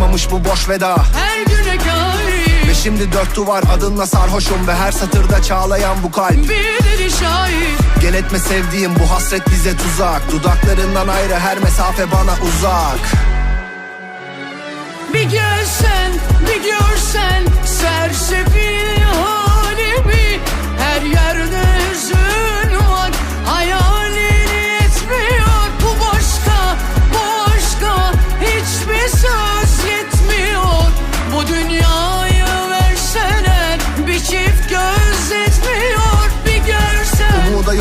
Yakışmamış bu boş veda. Her güne gayri Ve şimdi dört duvar adınla sarhoşum Ve her satırda çağlayan bu kalp. Bir deli şahit. Gel etme sevdiğim bu hasret bize tuzak. Dudaklarından ayrı her mesafe bana uzak. Bir gelsen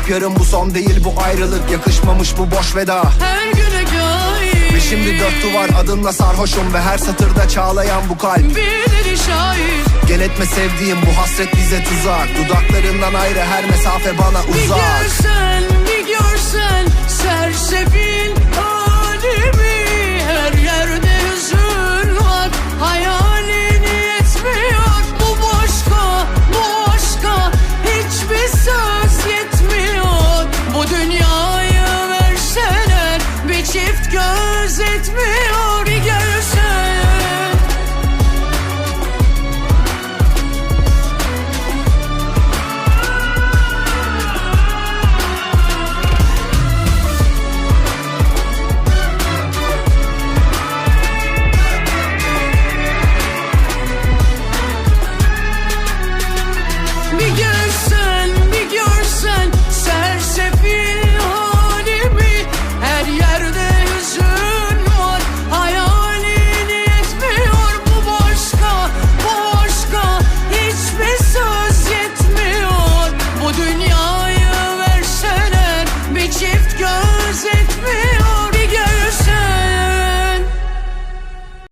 Hep yarım bu son değil bu ayrılık. Yakışmamış bu boş veda. Her güne gayri Ve şimdi dört duvar adınla sarhoşum Ve her satırda çağlayan bu kalp. Bir deli şahit Gel etme sevdiğim bu hasret bize tuzak. Dudaklarından ayrı her mesafe bana Bir uzak. görsen bir görsen çift göz etmiş.